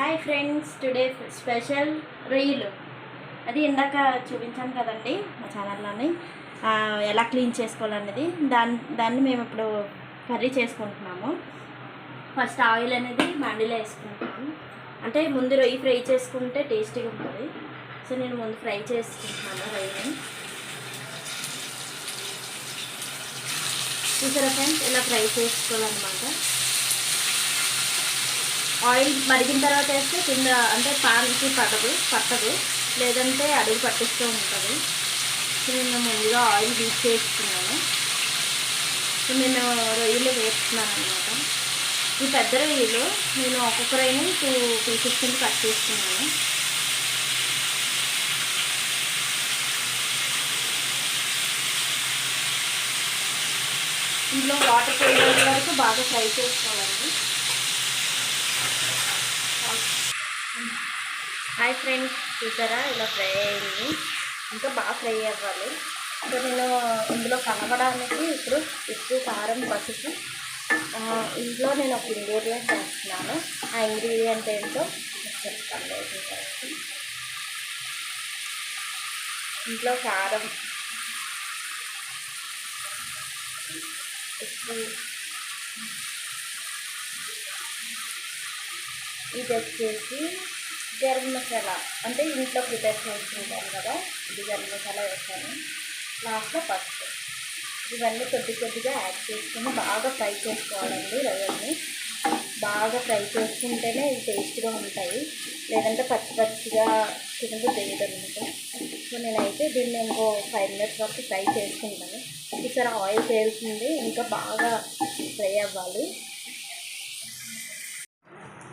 Hi friends today special రొయ్యలు అది ఇందాక చూపించాను కదండి మా ఛానల్లోని ఎలా క్లీన్ చేసుకోవాలనేది దాన్ని దాన్ని మేము ఇప్పుడు కర్రీ చేసుకుంటున్నాము. ఫస్ట్ ఆయిల్ అనేది మండిలో వేసుకుంటాము అంటే ముందు రొయ్యి ఫ్రై చేసుకుంటే టేస్టీగా ఉంటుంది. సో నేను ముందు ఫ్రై చేసుకుంటున్నాను రొయ్యని. చూసారా ఫ్రెండ్స్ ఇలా ఫ్రై చేసుకోవాలన్నమాట? ఆయిల్ మరిగిన తర్వాత వేస్తే కింద అంటే పాన్కి పడదు పట్టదు. లేదంటే అడుగు పట్టిస్తూ ఉంటుంది. నేను ముందుగా ఆయిల్ బీచ్ చేసుకున్నాను నేను రొయ్యలు వేస్తున్నాను అనమాట ఈ పెద్ద రొయ్యలు నేను ఒక్కొక్క రొయ్యని టూ పీసెస్ కింద కట్ చేసుకున్నాను ఇందులో వాటర్ పోయే వరకు బాగా ఫ్రై చేసుకోవాలండి హాయ్ ఫ్రెండ్స్ చూసారా? ఇలా ఫ్రై అయింది. ఇంకా బాగా ఫ్రై అవ్వాలి. సో నేను ఇందులో కనబడడానికి ఇప్పుడు ఉప్పు కారం పసుపు ఇంట్లో నేను ఒక ఇంగ్రీడియంట్ వేస్తున్నాను. ఆ ఇంగ్రీడియంట్ ఏంటో చెప్తాను. ఇంట్లో కారం ఉప్పు ఇది వచ్చేసి గరం మసాలా. అంటే ఇంట్లో ప్రిపేర్ చేసుకుంటాను కదా ఇది గరం మసాలా వేసాను. లాస్ట్లో పసుపు. ఇవన్నీ కొద్ది కొద్దిగా యాడ్ చేసుకుని బాగా ఫ్రై చేసుకోవాలండి రవ్వని. బాగా ఫ్రై చేసుకుంటేనే ఇవి టేస్ట్గా ఉంటాయి. లేదంటే పచ్చి పచ్చిగా తినదు తెలియదు సో నేనైతే దీన్ని ఇంకో ఫైవ్ మినిట్స్ వరకు ఫ్రై చేసుకుంటాను. ఈసారి ఆయిల్ తేలుతుంది ఇంకా బాగా ఫ్రై అవ్వాలి.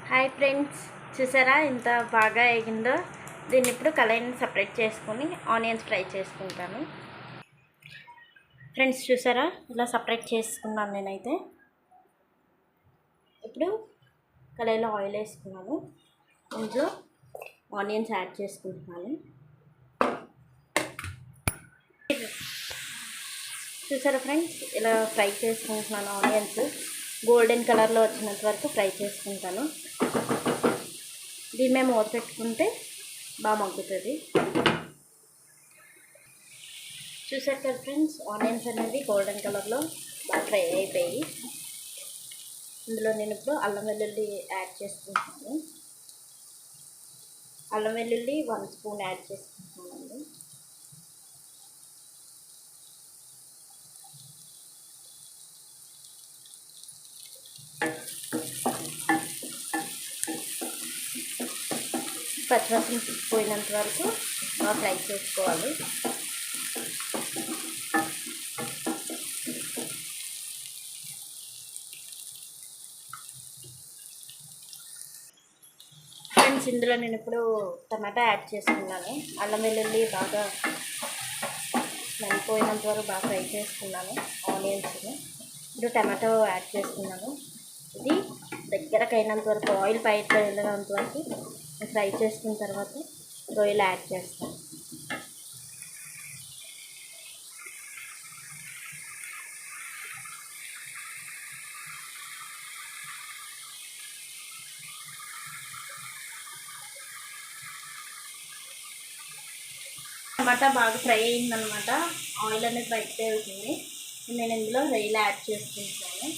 హాయ్ ఫ్రెండ్స్ చూసారా ఇంత బాగా ఎగిందో? దీన్ని ఇప్పుడు కళాయిని సపరేట్ చేసుకొని ఆనియన్స్ ఫ్రై చేసుకుంటాను. ఫ్రెండ్స్ చూసారా? ఇలా సపరేట్ చేసుకున్నాను నేనైతే. ఇప్పుడు కళాయిలో ఆయిల్ వేసుకున్నాను. ఇందులో ఆనియన్స్ యాడ్ చేసుకుంటున్నాను. చూసారా ఫ్రెండ్స్ ఇలా ఫ్రై చేసుకుంటున్నాను ఆనియన్స్ గోల్డెన్ కలర్లో వచ్చినంత వరకు ఫ్రై చేసుకుంటాను. దీన్ని మేము మూత పెట్టుకుంటే బాగా మగ్గుతుంది. చూసారు కదా ఫ్రెండ్స్ ఆనియన్స్ అనేది గోల్డెన్ కలర్లో బాగా ఫ్రై అయిపోయి ఇందులో నేను ఇప్పుడు అల్లం వెల్లుల్లి యాడ్ చేసుకుంటున్నాను. అల్లం వెల్లుల్లి వన్ స్పూన్ యాడ్ చేసుకుంటున్నానండి. పచ్చివాసన పోయినంత వరకు బాగా ఫ్రై చేసుకోవాలి. ఫ్రెండ్స్ ఇందులో నేను ఇప్పుడు టమాటా యాడ్ చేసుకున్నాను. అల్లం వెల్లుల్లి బాగా నలిపోయినంత వరకు బాగా ఫ్రై చేసుకున్నాను. ఆనియన్స్ని ఇప్పుడు టమాటో యాడ్ చేసుకున్నాను. ఇది దగ్గరకు అయినంత వరకు ఆయిల్ పైకి వెళ్ళినంత వరకు ఫ్రై చేసుకున్న తర్వాత రొయ్యలు యాడ్ చేస్తాను. టమాటా బాగా ఫ్రై అయిందనమాట. ఆయిల్ అనేది బయట వెళ్తుంది నేను ఇందులో రొయ్యలు యాడ్ చేసుకుంటాను.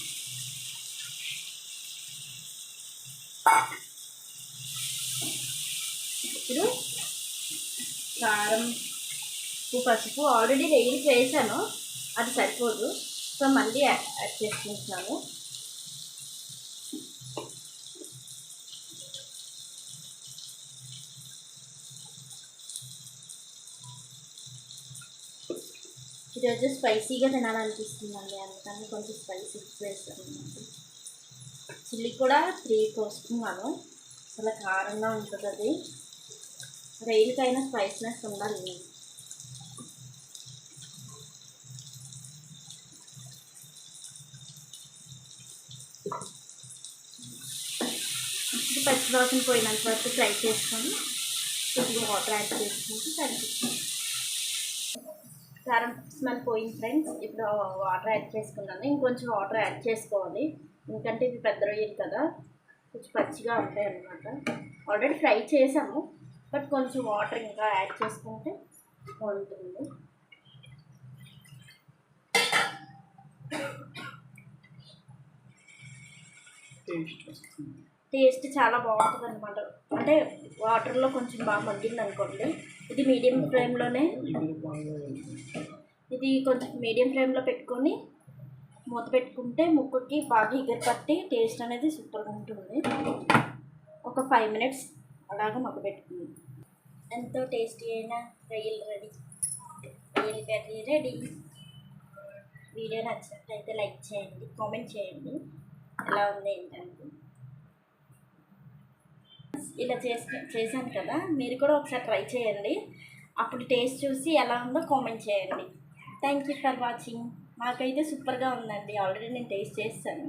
ఇప్పుడు కారం ఉప్పు పసుపు ఆల్రెడీ రొయ్యలు వేసాను అది సరిపోదు. సో మళ్ళీ యాడ్ యాడ్ చేసుకుంటున్నాను. ఈరోజు స్పైసీగా తినాలనిపిస్తుందండి. అందుకని కొంచెం స్పైసీ వేస్తాను చిల్లీ కూడా త్రీ కోసుకున్నాను చాలా కారంగా ఉంటుంది అది రైలుకైనా స్పైస్నెస్ ఉండాలి. ఇది పచ్చి వాసన పోయినంత వరకు ఫ్రై చేసుకొని కొద్దిగా వాటర్ యాడ్ చేసుకుంటే సరిపోతుంది. కారం స్మెల్ పోయింది ఫ్రెండ్స్. ఇప్పుడు వాటర్ యాడ్ చేసుకున్నాను. ఇంకొంచెం వాటర్ యాడ్ చేసుకోవాలి. ఎందుకంటే ఇది పెద్ద రొయ్యలు కదా. కొంచెం పచ్చిగా ఉంటాయి అన్నమాట ఆల్రెడీ ఫ్రై చేసాము. బట్ కొంచెం వాటర్ ఇంకా యాడ్ చేసుకుంటే బాగుంటుంది. టేస్ట్ చాలా బాగుంటుంది అనమాట అంటే వాటర్లో కొంచెం బాగా మగ్గింది అనుకోండి ఇది మీడియం ఫ్లేమ్లోనే ఇది కొంచెం మీడియం ఫ్లేమ్లో పెట్టుకొని మూత పెట్టుకుంటే ముక్కుకి బాగా ఎగర పట్టి టేస్ట్ అనేది సూపర్గా ఉంటుంది. ఒక ఫైవ్ మినిట్స్ అలాగ మగ్గ పెట్టుకుంది ఎంతో టేస్టీ అయిన రొయ్యలు రెడీ రొయ్యల కర్రీ రెడీ. వీడియో నచ్చినట్లయితే లైక్ చేయండి కామెంట్ చేయండి. ఎలా ఉంది ఏంటంటే? ఇలా చేసి చేశాను కదా మీరు కూడా ఒకసారి ట్రై చేయండి. అప్పుడు టేస్ట్ చూసి ఎలా ఉందో కామెంట్ చేయండి. థ్యాంక్ యూ ఫర్ వాచింగ్ మాకైతే సూపర్గా ఉందండి. ఆల్రెడీ నేను టేస్ట్ చేస్తాను.